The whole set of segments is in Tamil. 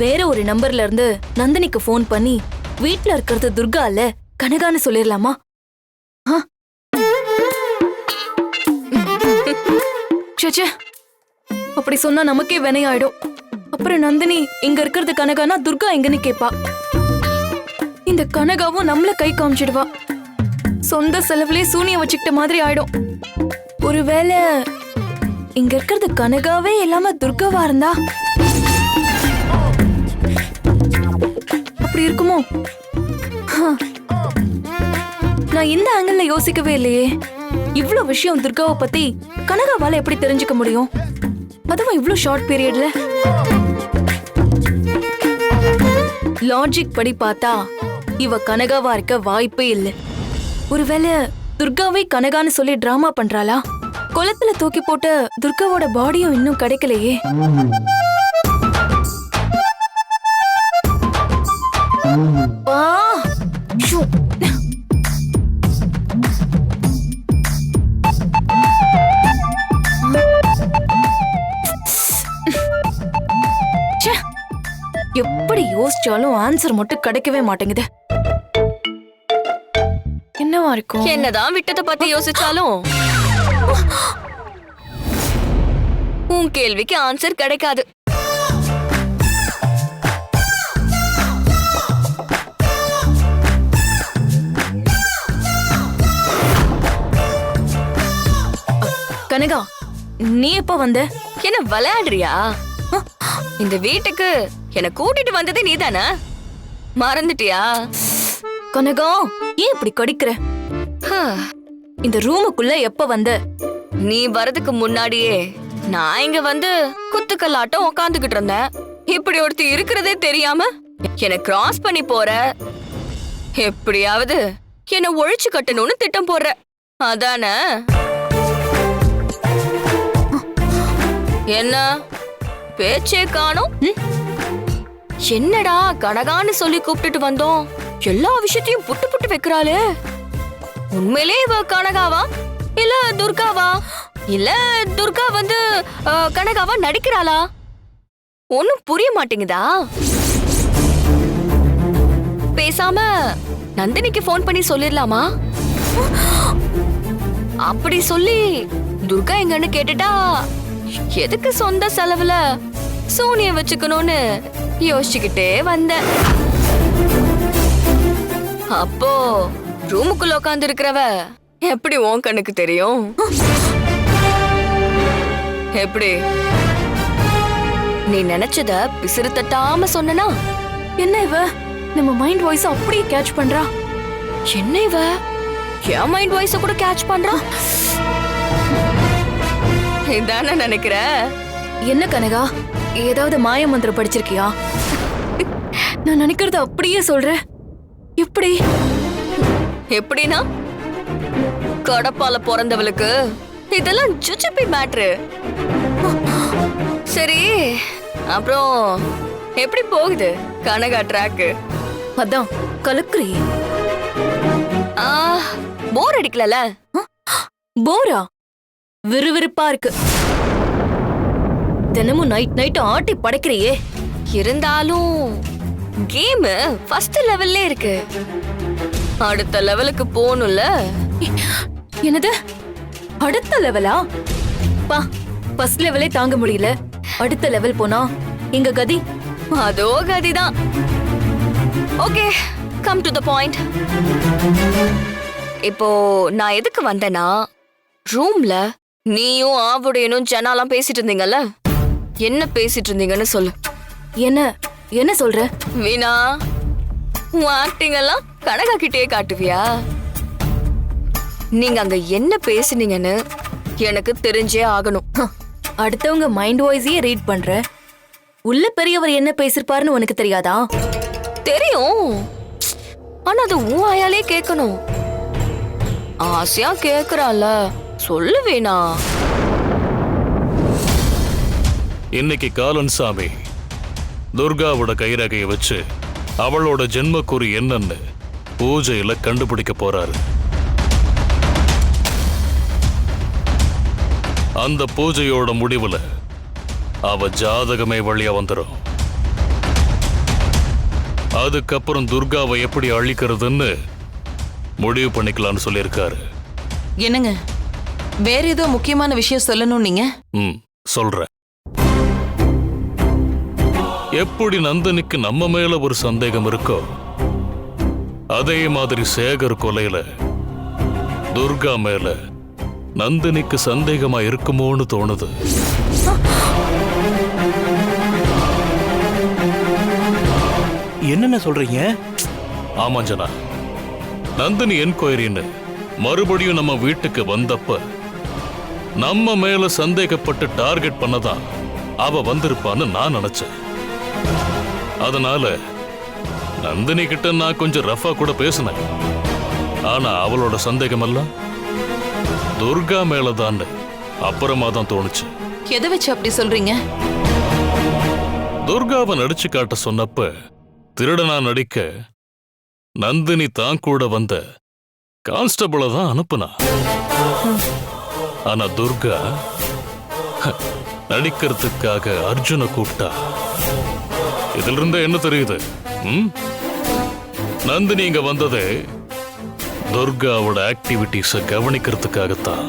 வேற ஒரு நம்பர்ல இருந்து நந்தினிக்கு ஃபோன் பண்ணி வீட்ல இருக்கிறது துர்கா இல்ல கனகான்னு சொல்லிடலாமா ஆ? ச்சே. அப்படி சொன்னா நமக்கே வினையாயிடும். அப்புறம் நந்தினி இங்க இருக்கிறது கனகானா துர்கா எங்கன்னு கேப்பா. இந்த கனகாவும் நம்மள கை காமிச்சிடுவா. சொந்த செலவுலயே சூனிய வச்சுக்கிட்ட மாதிரி ஆயிடும். ஒருவேளை இங்க இருக்கிறது கனகாவே இல்லாம துர்காவா இருந்தா? நான் இந்த ஆங்கிள் யோசிக்கவே இல்லையே. இவ்வளவு விஷயம் துர்காவை பத்தி கனகாவால எப்படி தெரிஞ்சுக்க முடியும்? அதுவும் இவ்ளோ ஷார்ட் பீரியட்ல லாஜிக் படி பார்த்தா இவ கனகாவா இருக்க வாய்ப்பே இல்லை. ஒருவேளை துர்காவை கனகான்னு சொல்லி டிராமா பண்றாளா? குளத்துல தூக்கி போட்ட துர்காவோட பாடியும் இன்னும் கிடைக்கலையே. எப்படி யோசிச்சாலும் ஆன்சர் மட்டும் கிடைக்கவே மாட்டேங்குது. என்னவா இருக்கும்? என்னதான் விட்டத பத்தி யோசிச்சாலும். உன் கேள்விக்கு ஆன்சர் கிடைக்காது. கனகா நீ எப்ப வந்த? என்ன விளையாடுறியா? இந்த வீட்டுக்கு என்ன கூட்டிட்டு வந்ததே நீதானே? மறந்துட்டியா? கனகா ஏன் இப்படி கடிக்கிற? ஹ, இந்த ரூமுக்குள்ள எப்ப வந்த? நீ வரதுக்கு முன்னாடியே நான் இங்க வந்து குத்துக்கல்லாட்டம் உக்காந்துகிட்டு இருந்தேன். இப்படி ஒருத்தி இருக்கிறதே தெரியாம என்ன கிராஸ் பண்ணி போற. எப்படியாவது என்ன ஒழிச்சு கட்டணும்னு திட்டம் போடுற. அதானே? என்ன? பேச்சே காணும். என்னடா கனகான்னு சொல்லி கூப்பிட்டுட்டு வந்தோம். எல்லா விஷயத்தையும் புட்டு புட்டு வைக்கிறாளே. உண்மையிலே இவ கனகாவா? இல்ல துர்காவா? இல்ல துர்கா வந்து கனகாவா நடிக்கிறாளா? ஒன்னும் புரிய மாட்டேங்குதா? பேசாம நந்தினிக்கு ஃபோன் பண்ணி சொல்லிடலாமா? அப்படி சொல்லி துர்கா எங்கன்னு கேட்டுட்டா எதுக்கு சொந்த செலவுல சூனிய வச்சுக்கணும்னு யோசிச்சுக்கிட்டே வந்தேன். அப்போ ரூமுக்குள்ள உட்கார்ந்து இருக்கிறவ எப்படி உன் கண்ணுக்கு தெரியும்? எப்படி? நீ நினைச்சத பிசிறு தட்டாம சொன்னனா? என்ன இவ? நம்ம மைண்ட் வாய்ஸ் அப்படியே கேட்ச் பண்றா. என்ன இவ? என் மைண்ட் வாய்ஸ கூட கேட்ச் பண்றா? இதானே நினைக்கிற? என்ன கனகா? ஏதாவது மாய மந்திரம் படிச்சிருக்கியா? நான் நினைக்கிறத அப்படியே சொல்றேன். எப்படி எப்படின்னா? கடப்பால பிறந்தவளுக்கு இதெல்லாம் ஜுஜுபி மேட்ரு. சரி அப்புறம் எப்படி போகுது கனகா ட்ராக்கு? அதான் கலக்குறியே. போர் அடிக்கலல போரா? விறுவிறுப்பா இருக்கு. தினமும் நைட் நைட் ஆட்டி படைக்கிறியே. இருந்தாலும் கேம் ஃபர்ஸ்ட் லெவல்ல இருக்கு. அடுத்த லெவலுக்கு போகணும்ல? என்னது? அடுத்த லெவலா பா ஃபர்ஸ்ட் லெவலே தாங்க முடியல. அடுத்த லெவல் போனா எங்க கதி? அதோ கதிதான். Okay come to the point இப்போ நான் எதுக்கு வந்தேன்னா ரூம்ல நீயும் ஆவுடையனும் ஜனாலாம் பேசிட்டு இருந்தீங்கல்ல என்ன பேசிட்டு இருந்தீங்கன்னு சொல்லு. என்ன? என்ன சொல்ற? வீணா உன் ஆக்டிங் எல்லாம் கனகா கிட்டே காட்டுவியா? நீங்க அங்க என்ன பேசுனீங்கன்னு எனக்கு தெரிஞ்சே ஆகணும். அடுத்தவங்க மைண்ட் வாய்ஸையே ரீட் பண்ற. உள்ள பெரியவர் என்ன பேசிருப்பாருன்னு உனக்கு தெரியாதா? தெரியும். ஆனா அது உன் ஆயாலே கேட்கணும். ஆசையா கேக்குறால சொல்லு வேணா இன்னைக்கு காலன் சாமி துர்காவோட கைரகையை வச்சு அவளோட ஜென்மக்குறி என்னன்னு பூஜையில கண்டுபிடிக்க போறாரு. அந்த பூஜையோட முடிவுல அவ ஜாதகமே வழியா வந்துடும் அதுக்கப்புறம் துர்காவை எப்படி அழிக்கிறதுன்னு முடிவு பண்ணிக்கலாம்னு சொல்லியிருக்காரு. என்னங்க? வேற ஏதோ முக்கியமான விஷயம் சொல்லணும் நீங்க? ம் சொல்றேன். எப்படி நந்தினிக்கு நம்ம மேல ஒரு சந்தேகம் இருக்கோ அதே மாதிரி சேகர் கொலையில துர்கா மேல நந்தினிக்கு சந்தேகமா இருக்குமோன்னு தோணுது. என்னென்ன சொல்றீங்க? ஆமா ஜனா. நந்தினி என்கொயரின்னு மறுபடியும் நம்ம வீட்டுக்கு வந்தப்ப நம்ம மேல சந்தேகப்பட்டு டார்கெட் பண்ணதான் அவ வந்திருப்பான்னு நான் நினைச்சேன். அதனால நந்தினி கிட்ட நான் கொஞ்சம் ரஃபா கூட பேசினேன். ஆனா அவளோட சந்தேகம் எல்லாம் துர்கா மேலதான் அப்புறமா தான் தோணுச்சு. எதை வச்சு அப்படி சொல்றீங்க? துர்காவை நடிச்சு காட்ட சொன்னப்ப திருடனா நடிக்க நந்தினி தான் கூட வந்த கான்ஸ்டபிள தான் அனுப்புனா. ஆனா துர்கா நடிக்கிறதுக்காக அர்ஜுனை கூப்பிட்டா. இதுல இருந்து என்ன தெரியுது? நந்தினி இங்க வந்ததே துர்காவோட ஆக்டிவிட்டிஸ கவனிக்கிறதுக்காகத்தான்.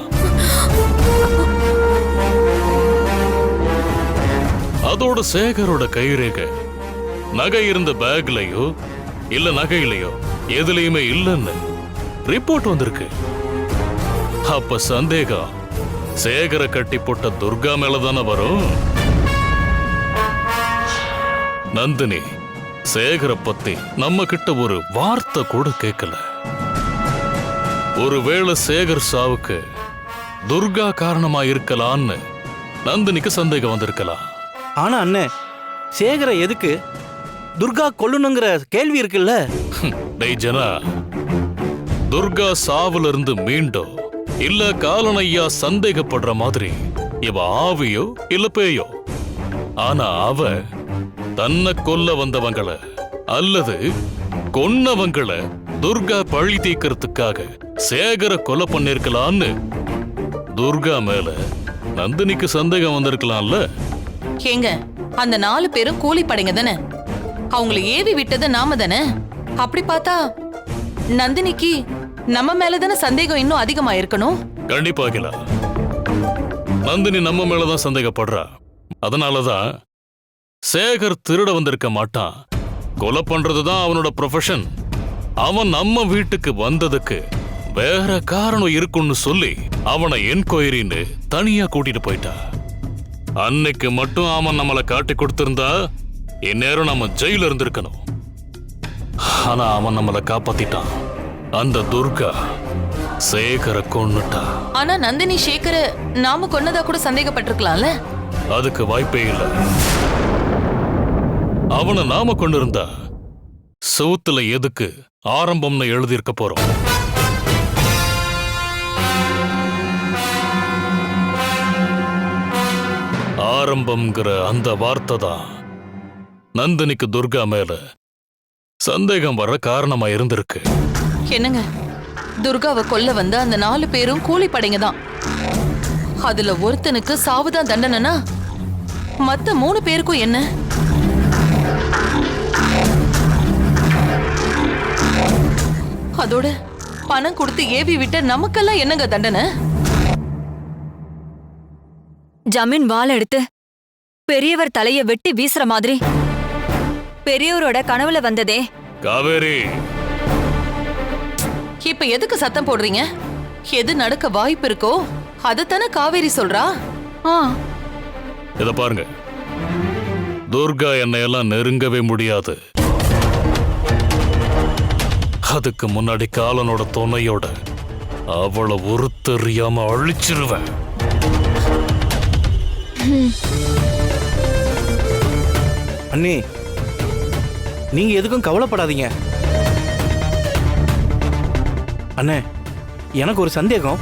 அதோட சேகரோட கைரேகை நகை இருந்த பேக்லயோ இல்ல நகையிலையோ எதுலயுமே இல்லைன்னு ரிப்போர்ட் வந்திருக்கு. அப்ப சந்தேகம் சேகர கட்டி போட்ட துர்கா மேல தானே வரும்? நந்தினி சேகர பத்தி நம்ம கிட்ட ஒரு வார்த்தை கூட கேட்கல ஒருவேளை சேகர் சாவுக்கு துர்கா காரணமா இருக்கலான்னு நந்தினிக்கு சந்தேகம் வந்திருக்கலாம். ஆனா அண்ணே சேகர எதுக்கு துர்கா கொல்லணுங்கிற கேள்வி இருக்குல்ல? டேய் ஜனா துர்கா சாவுல இருந்து மீண்டோ இல்ல காலனையா சந்தேகப்படுற மாதிரி. இவ ஆவியோ இல்ல பேயோ? ஆனா அவ தன்னை கொல்ல வந்தவங்கள அல்லது கொன்னவங்கள துர்கா பழி தீர்க்கறதுக்காக சேகர கொலை பண்ணிருக்கலான்னு துர்கா மேல நந்தினிக்கு சந்தேகம் வந்திருக்கலாம்ல? ஏங்க அந்த நாலு பேரும் கூலி படைங்க தானே? அவங்களை ஏவி விட்டது நாம தானே? அப்படி பார்த்தா நந்தினிக்கு நம்ம மேல தானே சந்தேகம் இன்னும் அதிகமா இருக்கணும் கண்டிப்பா அகிலா. நந்தினி நம்ம மேலதான் சந்தேகப்படுறா. அதனாலதான் சேகர் திருட வந்திருக்க மாட்டான். கொலை பண்றதுதான் அவனோட ப்ரொஃபஷன் அவன் நம்ம வீட்டுக்கு வந்ததுக்கு வேற காரணம் இருக்குன்னு சொல்லி அவனை என்கொயரின்னு தனியா கூட்டிட்டு போயிட்டா. அன்னைக்கு மட்டும் அவன் நம்மளை காட்டி கொடுத்திருந்தா இந்நேரம் நம்ம ஜெயில இருந்திருக்கணும். ஆனா அவன் நம்மளை காப்பாத்திட்டான். அந்த துர்கா சேகரை கொன்னுட்டா. ஆனா நந்தினி சேகர நாம கொன்னதா கூட சந்தேகப்பட்டிருக்கலாம்ல? அதுக்கு வாய்ப்பே இல்லை. அவனை நாம கொண்டிருந்தா செவுத்துல எதுக்கு ஆரம்பம்னு எழுதியிருக்க போறோம். ஆரம்பம்ங்கிற அந்த வார்த்தை தான் நந்தினிக்கு துர்கா மேல சந்தேகம் வர காரணமா இருந்திருக்கு. என்னங்க? துர்காவை கொல்ல வந்த அந்த நாலு பேரும் கூலி படைங்க தான். அதுல ஒருத்தனுக்கு சாவுதான் தண்டனைனா மத்த மூணு பேருக்கும் என்ன? அதோட பணம் கொடுத்து ஏவி விட்ட நமக்கெல்லாம் என்னங்க தண்டனை? ஜமீன் வாள் எடுத்து பெரியவர் தலைய வெட்டி வீசுற மாதிரி. பெரியவரோட கனவுல வந்ததே. காவேரி இப்ப எதுக்கு சத்தம் போடுறீங்க? எது நடக்க வாய்ப்பு இருக்கோ அதைத்தானே காவேரி சொல்றா? ஆ. இத பாருங்க. துர்கா என்னையெல்லாம் நெருங்கவே முடியாது. அதுக்கு முன்னாடி காலனோட துணையோட அவளை உருத்தெறியாம அழிச்சிருவேன். அண்ணி நீங்க எதுக்கும் கவலைப்படாதீங்க. அண்ணே எனக்கு ஒரு சந்தேகம்.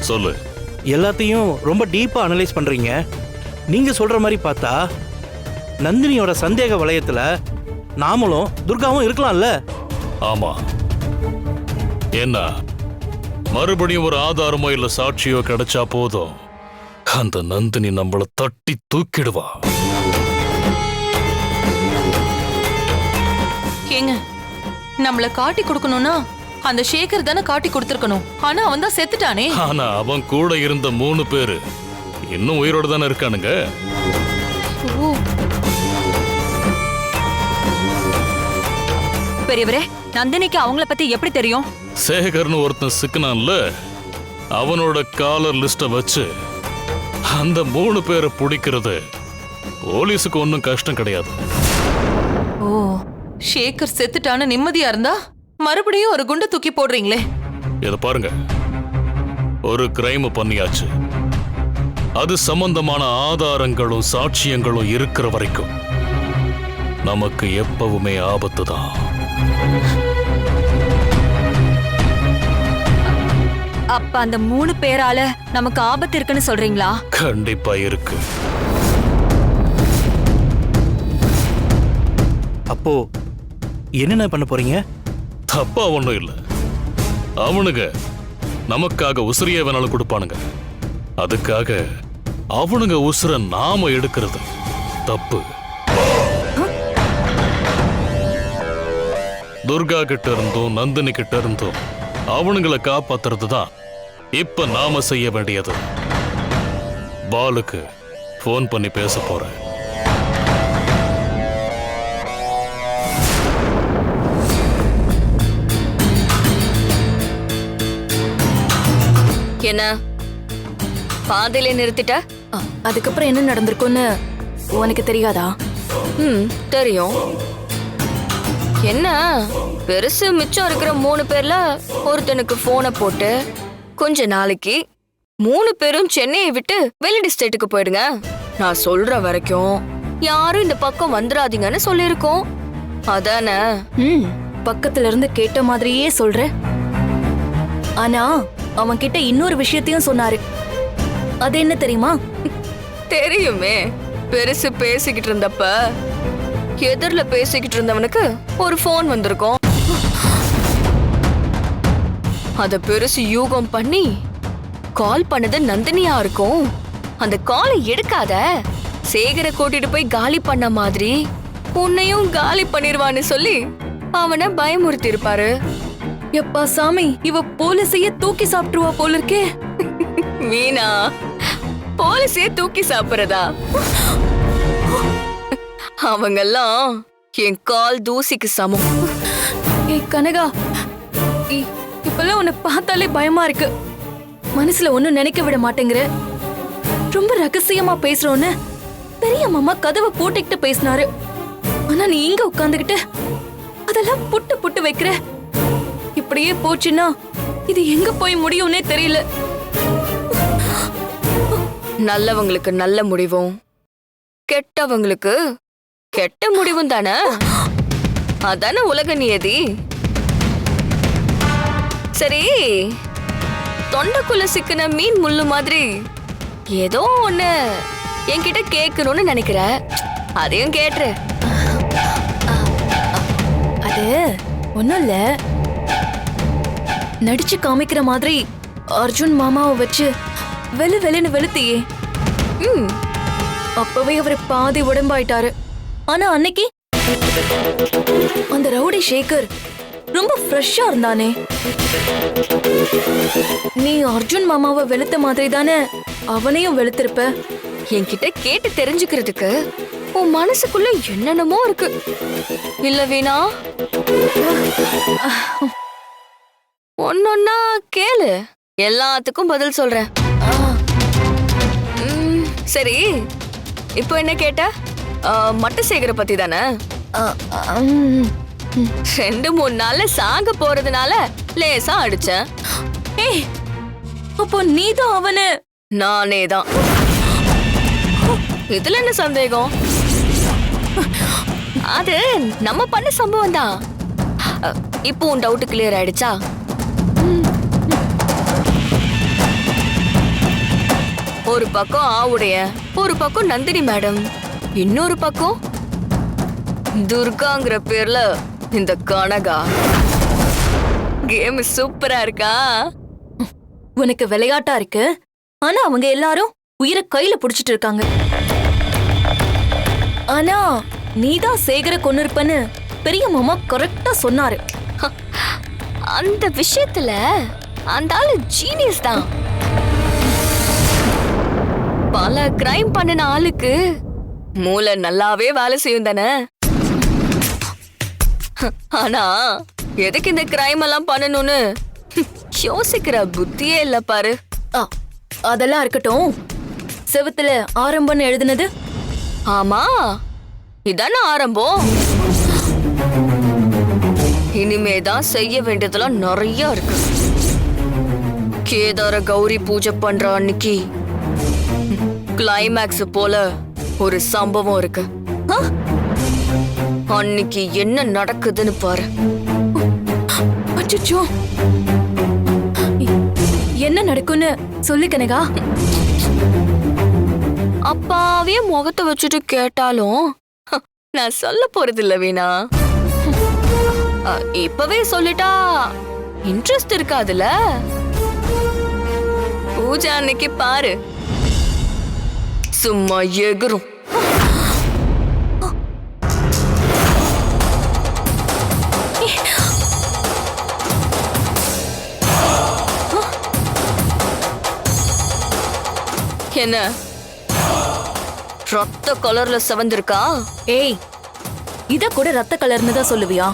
சொல்லு. எல்லாத்தையும் ரொம்ப டீப்பா அனலைஸ் பண்றீங்க. நீங்க சொல்ற மாதிரி பார்த்தா நந்தினியோட சந்தேக வளையத்துல நாமளும் துர்காவும் இருக்கலாம்ல? ஆமா. என்ன மறுபடியும் ஒரு ஆதாரமோ இல்ல சாட்சியோ கிடைச்சா போதும். அந்த நந்தினி நம்மள தட்டி தூக்கிடுவா. ஏங்க நம்மள காட்டி கொடுக்கணும்னா அந்த சேகர் தானே காட்டி கொடுத்துருக்கணும். ஆனா அவன் தான் செத்துட்டானே. ஆனா அவன் கூட இருந்த மூணு பேரு இன்னும் உயிரோட தானே இருக்கானுங்க. பெரியவரே நந்தினிக்கு அவங்கள பத்தி எப்படி தெரியும்? சேகர்னு ஒருத்தன் சிக்கினான்ல அவனோட காலர் லிஸ்ட வச்சு அந்த மூணு பேரை பிடிக்கிறது போலீஸுக்கு ஒன்றும் கஷ்டம் கிடையாது. ஓ சேகர் செத்துட்டான்னு நிம்மதியா இருந்தா? மறுபடியும் ஒரு குண்டை தூக்கி போடுறீங்களே. இதை பாருங்க. ஒரு கிரைம் பண்ணியாச்சு. அது சம்பந்தமான ஆதாரங்களும் சாட்சியங்களும் இருக்கிற வரைக்கும் நமக்கு எப்பவுமே ஆபத்து தான். அப்ப அந்த மூணு பேரால நமக்கு ஆபத்து இருக்குன்னு சொல்றீங்களா? கண்டிப்பா இருக்கு. அப்போ என்னென்ன பண்ண போறீங்க? தப்பா ஒண்ணும் இல்ல. அவனுங்க நமக்காக உசிரியே வேணாலும் கொடுப்பானுங்க. அதுக்காக அவனுங்க உசுர நாம எடுக்கிறது தப்பு. துர்கா கிட்ட இருந்தும் நந்தினி கிட்ட இருந்தும் அவனுங்களை காப்பாத்துறது தான் இப்ப நாம செய்ய வேண்டியது. பாலுக்கு ஃபோன் பண்ணி பேச போறேன். என்ன? பாதையில நிறுத்திட்ட? அதுக்கப்புறம் என்ன நடந்திருக்கும்னு உனக்கு தெரியாதா? ம் தெரியும். என்ன? பெருசு மிச்சம் இருக்கிற மூணு பேர்ல ஒருத்தனுக்கு போனை போட்டு கொஞ்ச நாளைக்கு மூணு பேரும் சென்னையை விட்டு வெளி ஸ்டேட்டுக்கு போயிடுங்க. நான் சொல்ற வரைக்கும் யாரும் இந்த பக்கம் வந்துடாதீங்கன்னு சொல்லியிருக்கோம். அதானே? ம் பக்கத்துல இருந்து கேட்ட மாதிரியே சொல்ற. ஆனா அவன் கிட்ட இன்னொரு விஷயத்தையும் சொன்னாரு. அது என்ன தெரியுமா? தெரியுமே. பெருசு பேசிக்கிட்டு இருந்தப்ப எதிர்ல பேசிக்கிட்டு இருந்தவனுக்கு ஒரு ஃபோன் வந்திருக்கும். அத பெருசு யூகம் பண்ணி கால் பண்ணது நந்தினியா இருக்கும். அந்த காலை எடுக்காத. சேகர கூட்டிட்டு போய் காலி பண்ண மாதிரி உன்னையும் காலி பண்ணிருவான்னு சொல்லி அவனை பயமுறுத்தி இருப்பாரு எப்பா சாமி இவ போலீஸையே தூக்கி சாப்பிட்டுருவா போல இருக்கே மீனா போலீஸே தூக்கி சாப்பிடுறதா? அவங்கெல்லாம் என் கால் தூசிக்கு சமம். ஏய் கனகா இப்பெல்லாம் உன்னை பார்த்தாலே பயமா இருக்கு. மனசுல ஒண்ணும் நினைக்க விட மாட்டேங்கிற. ரொம்ப ரகசியமா பேசுறோன்னு பெரிய மாமா கதவை பூட்டிக்கிட்டு பேசினாரு. ஆனா நீ இங்க உட்காந்துக்கிட்டு அதெல்லாம் புட்டு புட்டு வைக்கிற. இப்படியே போச்சுன்னா இது எங்க போய் முடியும்னே தெரியல. நல்லவங்களுக்கு நல்ல முடிவும். கெட்டவங்களுக்கு கெட்ட முடிவும் தானே? அதானே உலக நியதி. சரி தொண்டைக்குள்ள சிக்கின மீன் முள்ளு மாதிரி ஏதோ ஒண்ணு என்கிட்ட கேட்கணும்னு நினைக்கிற. அதையும் கேட்டுரு. அது ஒண்ணும் இல்ல. நடிச்சு காமிக்கிற மாதிரி அர்ஜுன் மாமாவை வச்சு வெளு வெளுன்னு வெளுத்தியே. ம். அப்பவே அவர் பாதி உடம்பாயிட்டாரு. ஆனா அன்னைக்கு அந்த ரவுடி சேகர் ரொம்ப ஃப்ரெஷ்ஷா இருந்தானே. நீ அர்ஜுன் மாமாவை வெளுத்த மாதிரி தானே அவனையும் வெளுத்திருப்ப? என்கிட்ட கேட்டு தெரிஞ்சுக்கிறதுக்கு உன் மனசுக்குள்ள என்னென்னமோ இருக்கு. இல்ல வீணா? ஒன்னொன்னா கேளு. எல்லாத்துக்கும் பதில் சொல்றேன். சரி. இப்போ என்ன கேட்ட? மட்ட சேகர பத்தி தானே. ரெண்டு மூணு நாள்ல சாக போறதுனால லேசா அடிச்சேன். ஏய் அப்போ நீதான் அவனை? நானே தான். இதுல என்ன சந்தேகம்? அது நம்ம பண்ண சம்பவம் தான். இப்போ உன் டவுட் கிளியர் ஆயிடுச்சா? ஒரு பக்கம் ஆவுடைய ஒரு பக்கம் நந்தினி மேடம். இன்னொரு பக்கம்? துர்காங்கிற பேர்ல இந்த கனகா. கேம் சூப்பரா இருக்கா? உனக்கு விளையாட்டா இருக்கு? ஆனா அவங்க எல்லாரும் உயிரை கையில புடிச்சிட்டு இருக்காங்க. ஆனா நீதான் சேகர கொன்னிருப்பன்னு பெரிய மாமா கரெக்டா சொன்னாரு. அந்த விஷயத்துல அந்த ஆளு ஜீனியஸ் தான். பல கிரைம் பண்ணின ஆளுக்கு மூளை நல்லாவே வேலை செய்யும் தானே? ஆனா எதுக்கு இந்த கிரைம் எல்லாம் பண்ணணும்னு? யோசிக்கிற புத்தியே இல்ல பாரு. ஆ, அதெல்லாம் இருக்கட்டும். செவுத்துல ஆரம்பம்னு எழுதுனது? ஆமா. இதானே ஆரம்பம். இனிமே தான் செய்ய வேண்டியதெல்லாம் நிறைய இருக்கு. கேதார கௌரி பூஜை பண்ற அன்னைக்கு. கிளைமேக்ஸ் போல ஒரு சம்பவம் இருக்கு? அன்னைக்கு என்ன நடக்குதுன்னு பாரு. அச்சோ என்ன நடக்கும்னு சொல்லு கனகா. அப்பாவே முகத்தை வச்சுட்டு கேட்டாலும் நான் சொல்ல போறது இல்ல வீணா. இப்பவே சொல்லிட்டா இன்ட்ரெஸ்ட் இருக்காதுல பூஜை அன்னைக்கு பாரு. சும்மா எகுரும் என்ன? ரத்த கலர்ல செவந்திருக்கா? ஏய் இத கூட ரத்த கலர்னு தான் சொல்லுவியா?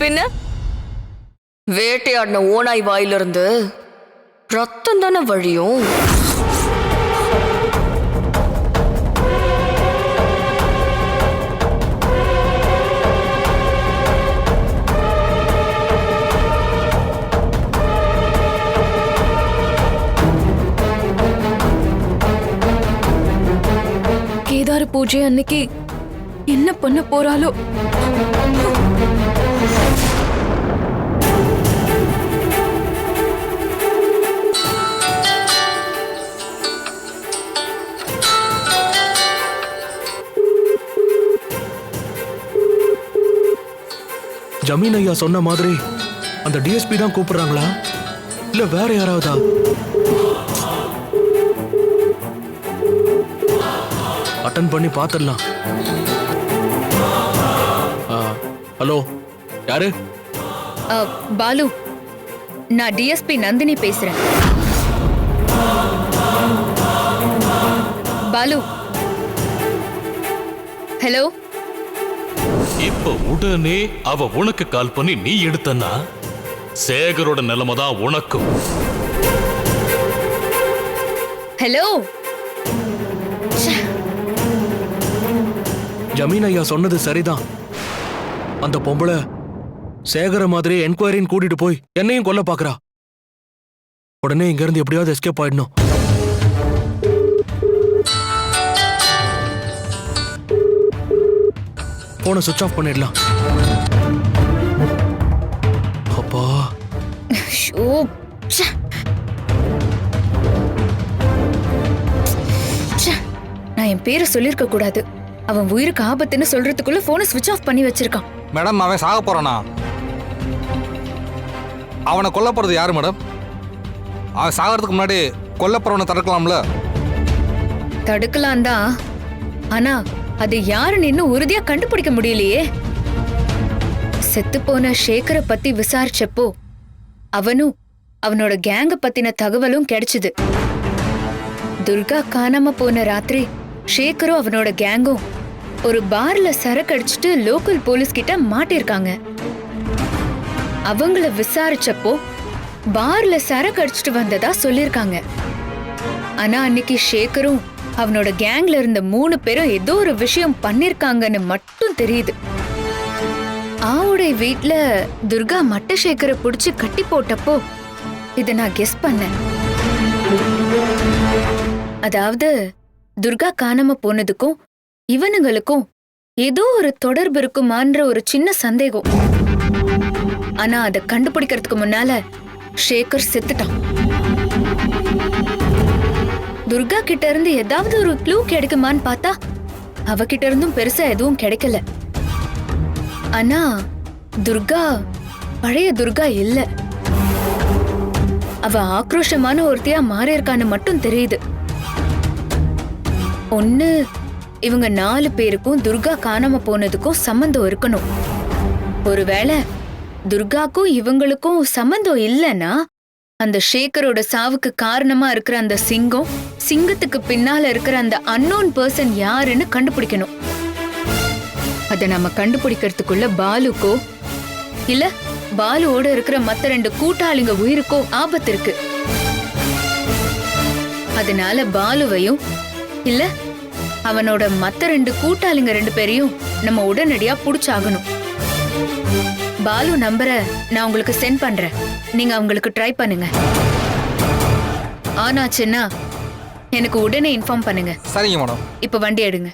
பின்ன? வேட்டையாடின ஓனாய் வாயிலிருந்து ரத்தம் தானே வழியும்? பூஜை அன்னைக்கு என்ன பண்ண போறாளோ? ஜமீன் ஐயா சொன்ன மாதிரி அந்த டிஎஸ்பி தான் கூப்பிடுறாங்களா? இல்ல வேற யாராவதா? அட்டன் பண்ணி பார்த்துடலாம் ஹலோ யாரு? பாலு. நான் டிஎஸ்பி நந்தினி பேசுறேன். பாலு. ஹலோ? இப்ப உடனே அவ உனக்கு கால் பண்ணி நீ எடுத்தன்னா சேகரோட நிலைமை தான் உனக்கும். ஹலோ? ஜமீன் ஐயா சொன்னது சரிதான். அந்த பொம்பளை சேகர மாதிரி என்கொயரின்னு கூட்டிட்டு போய் என்னையும் கொல்ல பாக்குறா. உடனே இங்க இருந்து எப்படியாவது எஸ்கேப் ஆயிடணும். போனை சுவிட்ச் ஆஃப் பண்ணிடலாம். அப்பா. ஷோ. ச்சே. ச்சே. நான் என் பேரை சொல்லிருக்க கூடாது. அவன் உயிருக்கு ஆபத்துன்னு சொல்றதுக்குள்ள போனை சுவிட்ச் ஆஃப் பண்ணி வச்சிருக்கான். மேடம் அவன் சாக போறானா? அவனை கொல்ல போறது யாரு மேடம்? அவன் சாகிறதுக்கு முன்னாடி கொல்லப்படுறவனை தடுக்கலாம்ல? தடுக்கலாம் தான் ஆனா அது யாருன்னு இன்னும் உறுதியா கண்டுபிடிக்க முடியலையே. செத்து போன ஷேகரை பத்தி விசாரிச்சப்போ அவனும் அவனோட கேங்க பத்தின தகவலும் கிடைச்சது. துர்கா காணாம போன ராத்திரி ஷேகரும் அவனோட கேங்கும் ஒரு பார்ல சரக்கு அடிச்சிட்டு லோக்கல் போலீஸ் கிட்ட மாட்டிருக்காங்க. அவங்கள விசாரிச்சப்போ பார்ல சரக்கு அடிச்சிட்டு வந்ததா சொல்லிருக்காங்க. ஆனா அன்னைக்கு ஷேகரும் அவனோட கேங்ல இருந்த மூணு பேரும் ஏதோ ஒரு விஷயம் பண்ணிருக்காங்கன்னு மட்டும் தெரியுது. ஆவுடை வீட்ல துர்கா மட்டசேகரை புடிச்சு கட்டி போட்டப்போ இத நான் கெஸ் பண்ணேன். அதாவது துர்கா காணாம போனதுக்கும் இவனுங்களுக்கும் ஏதோ ஒரு தொடர்பு இருக்குமான்ற ஒரு சின்ன சந்தேகம். ஆனா அதை கண்டுபிடிக்கிறதுக்கு முன்னால ஷேகர் செத்துட்டான். துர்கா கிட்ட இருந்து ஏதாவது ஒரு க்ளூ கிடைக்குமான்னு பார்த்தா அவகிட்ட இருந்தும் பெருசா எதுவும் கிடைக்கல. ஆனா துர்கா பழைய துர்கா இல்ல. அவ ஆக்ரோஷமான ஒருத்தியா மாறியிருக்கான்னு மட்டும் தெரியுது. ஒன்னு இவங்க நாலு பேருக்கும் துர்கா காணாம போனதுக்கும் சம்மந்தம் இருக்கணும். ஒருவேளை துர்காக்கும் இவங்களுக்கும் சம்பந்தம் இல்லைன்னா அந்த ஷேகரோட சாவுக்கு காரணமா இருக்கிற அந்த சிங்கம் சிங்கத்துக்கு பின்னால இருக்கிற அந்த அன்னோன் பர்சன் யாருன்னு கண்டுபிடிக்கணும். அத நம்ம கண்டுபிடிக்கிறதுக்குள்ள பாலுக்கோ இல்ல பாலுவோட இருக்கிற மத்த ரெண்டு கூட்டாளிங்க உயிருக்கோ ஆபத்து இருக்கு. அதனால பாலுவையும் இல்ல அவனோட மத்த ரெண்டு கூட்டாளிங்க ரெண்டு பேரையும் நம்ம உடனடியா புடிச்சாகணும். பாலு நம்பரை நான் உங்களுக்கு சென்ட் பண்றேன். நீங்க அவங்களுக்கு ட்ரை பண்ணுங்க. ஆனாச்சுன்னா எனக்கு உடனே இன்ஃபார்ம் பண்ணுங்க. சரிங்க மேடம். இப்ப வண்டி எடுங்க.